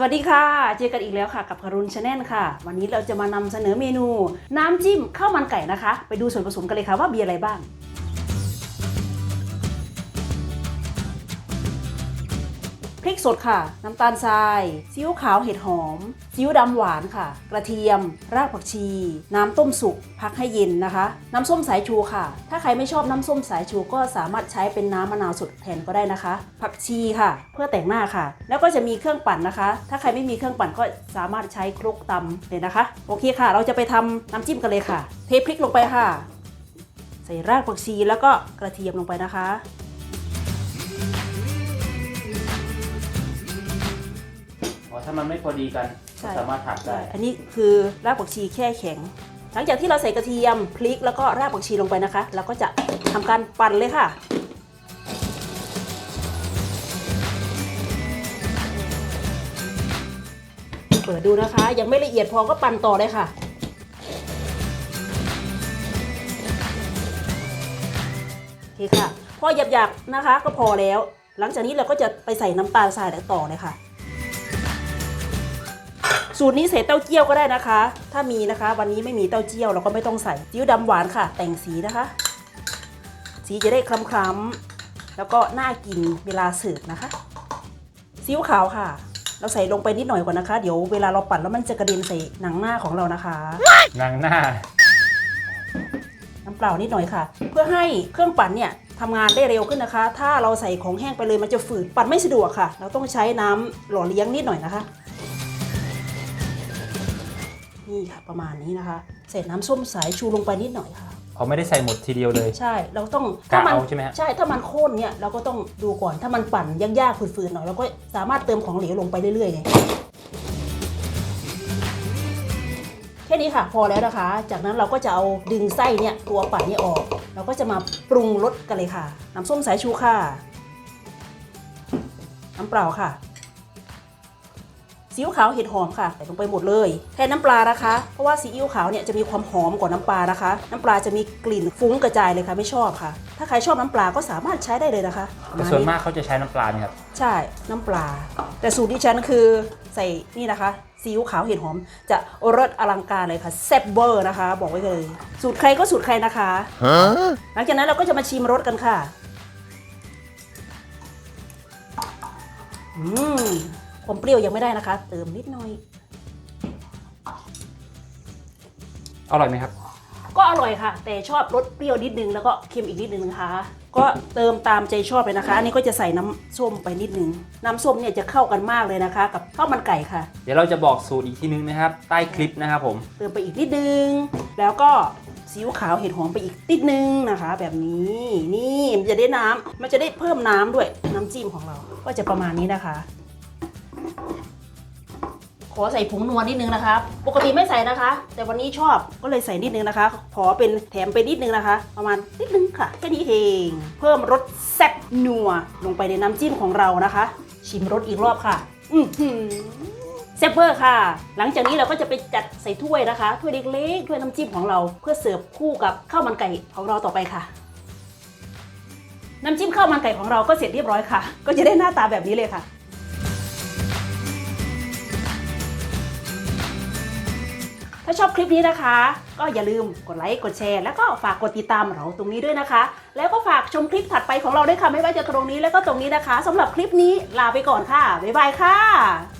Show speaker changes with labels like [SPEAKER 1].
[SPEAKER 1] วัสดีค่ะ เจอกันอีกแล้วค่ะกับคารุณชาแนลค่ะ วันนี้เราจะมานำเสนอเมนู น้ำจิ้มข้าวมันไก่นะคะ ไปดูส่วนผสมกันเลยค่ะว่ามีอะไรบ้าง พริกสดค่ะ น้ำตาลทรายซีอิ๊วขาวเห็ดหอมซีอิ๊วดำหวานค่ะ กระเทียม รากผักชี น้ำต้มสุกพักให้เย็นนะคะ น้ำส้มสายชูค่ะ ถ้าใครไม่ชอบน้ำส้มสายชูก็สามารถใช้เป็นน้ำมะนาวสดแทนก็ได้นะคะ ผักชีค่ะ เพื่อแต่งหน้าค่ะ แล้วก็จะมีเครื่องปั่นนะคะ ถ้าใครไม่มีเครื่องปั่นก็สามารถใช้ครกตำเลยนะคะ โอเคค่ะ เราจะไปทำน้ำจิ้มกันเลยค่ะ เทพริกลงไปค่ะ ใส่รากผักชีแล้วก็กระเทียมลงไปนะคะ
[SPEAKER 2] อ๋อถ้ามันไม่พอดีกัน
[SPEAKER 1] ใช่
[SPEAKER 2] ก็สามารถหักได้
[SPEAKER 1] อันนี้คือรากผักชีแค่แข็ง หลังจากที่เราใส่กระเทียมพริกแล้วก็รากผักชีลงไปนะคะเราก็จะทำการปั่นเลยค่ะ เปิดดูนะคะ ยังไม่ละเอียดพอก็ปั่นต่อเลยค่ะ โอเคค่ะ พอหยับๆนะคะก็พอแล้ว หลังจากนี้เราก็จะไปใส่น้ำตาลทรายต่อเลยค่ะ สูตรนี้ใส่เต้าเจี้ยวก็ได้นะคะ ถ้ามีนะคะ วันนี้ไม่มีเต้าเจี้ยวเราก็ไม่ต้องใส่ซีอิ๊วดำหวานค่ะ แต่งสีนะคะ สีจะได้คล้ำๆแล้วก็น่ากินเวลาเสิร์ฟนะคะซีอิ๊วขาวค่ะ เราใส่ลงไปนิดหน่อยก่อนนะคะ เดี๋ยวเวลาเราปั่นแล้วมันจะกระเด็นใส่หนังหน้าของเรานะคะ
[SPEAKER 2] นางหน้า
[SPEAKER 1] น้ำเปล่านิดหน่อยค่ะ เพื่อให้เครื่องปั่นเนี่ยทำงานได้เร็วขึ้นนะคะ ถ้าเราใส่ของแห้งไปเลยมันจะฝืดปั่นไม่สะดวกค่ะ เราต้องใช้น้ำหล่อเลี้ยงนิดหน่อยนะคะ นี่ค่ะประมาณนี้นะคะใส่น้ำส้มสายชูลงไปนิดหน่อยค่ะ
[SPEAKER 2] เขาไม่ได้ใส่หมดทีเดียวเลย
[SPEAKER 1] ใช่ เราต้อง
[SPEAKER 2] กะ
[SPEAKER 1] มั
[SPEAKER 2] เอาใช่ไหมฮะ
[SPEAKER 1] ใช่ถ้ามันข้นเนี่ยเราก็ต้องดูก่อนถ้ามันปั่นยากๆฝืดๆหน่อยเราก็สามารถเติมของเหลวลงไปเรื่อยๆไงแค่นี้ค่ะพอแล้วนะคะ จากนั้นเราก็จะเอาดึงไส้เนี่ยตัวปั่นเนี่ยออก เราก็จะมาปรุงรสกันเลยค่ะ น้ำส้มสายชูค่ะ น้ำเปล่าค่ะ ซีอิ๊วขาวเห็ดหอมค่ะใส่ลงไปหมดเลยแทนน้ำปลานะคะ เพราะว่าซีอิ๊วขาวเนี่ยจะมีความหอมกว่าน้ำปลานะคะ น้ำปลาจะมีกลิ่นฟุ้งกระจายเลยค่ะไม่ชอบค่ะ ถ้าใครชอบน้ำปลาก็สามารถใช้ได้เลยนะคะ
[SPEAKER 2] แต่ส่วนมากเขาจะใช้น้ำปลาไหมครับ
[SPEAKER 1] ใช่น้ำปลา แต่สูตรที่ฉันคือใส่นี่นะคะซีอิ๊วขาวเห็ดหอมจะรสอลังการเลยค่ะแซ่บเวอร์นะคะ บอกไว้เลย สูตรใครก็สูตรใครนะคะหลังจากนั้นเราก็จะมาชิมรสกันค่ะ อืม ความเปรี้ยวยังไม่ได้นะคะ เติมนิดหน่อย
[SPEAKER 2] อร่อยไหมครับ
[SPEAKER 1] ก็อร่อยค่ะ แต่ชอบรสเปรี้ยวนิดนึงแล้วก็เค็มอีกนิดนึงนะคะ ก็เติมตามใจชอบเลยนะคะ อันนี้ก็จะใส่น้ำส้มไปนิดนึง น้ำส้มเนี่ยจะเข้ากันมากเลยนะคะ กับข้าวมันไก่ค่ะ
[SPEAKER 2] เดี๋ยวเราจะบอกสูตรอีกทีนึงนะครับ ใต้คลิปนะครับผม
[SPEAKER 1] เติมไปอีกนิดนึง แล้วก็ซีอิ๊วขาวเห็ดหอมไปอีกนิดนึงนะคะ แบบนี้นี่มันจะได้น้ำมันจะได้เพิ่มน้ำด้วยน้ำจิ้มของเรา ก็จะประมาณนี้นะคะ ขอใส่ผงนัวนิดนึงนะคะ ปกติไม่ใส่นะคะ แต่วันนี้ชอบก็เลยใส่นิดนึงนะคะ ขอเป็นแถมไปนิดนึงนะคะ ประมาณนิดนึงค่ะแค่นี้เอง เพิ่มรสแซ่บนัวลงไปในน้ำจิ้มของเรานะคะ ชิมรสอีกรอบค่ะ อือหือแซ่บเวอร์ค่ะ หลังจากนี้เราก็จะไปจัดใส่ถ้วยนะคะ ถ้วยเล็กๆ ถ้วยน้ำจิ้มของเรา เพื่อเสิร์ฟคู่กับข้าวมันไก่ของเราต่อไปค่ะ น้ำจิ้มข้าวมันไก่ของเราก็เสร็จเรียบร้อยค่ะ ก็จะได้หน้าตาแบบนี้เลยค่ะ ถ้าชอบคลิปนี้นะคะ ก็อย่าลืมกดไลค์กดแชร์ แล้วก็ฝากกดติดตามเราตรงนี้ด้วยนะคะ แล้วก็ฝากชมคลิปถัดไปของเราด้วยค่ะไม่ว่าจะตรงนี้แล้วก็ตรงนี้นะคะสำหรับคลิปนี้ลาไปก่อนค่ะบ๊ายบายค่ะ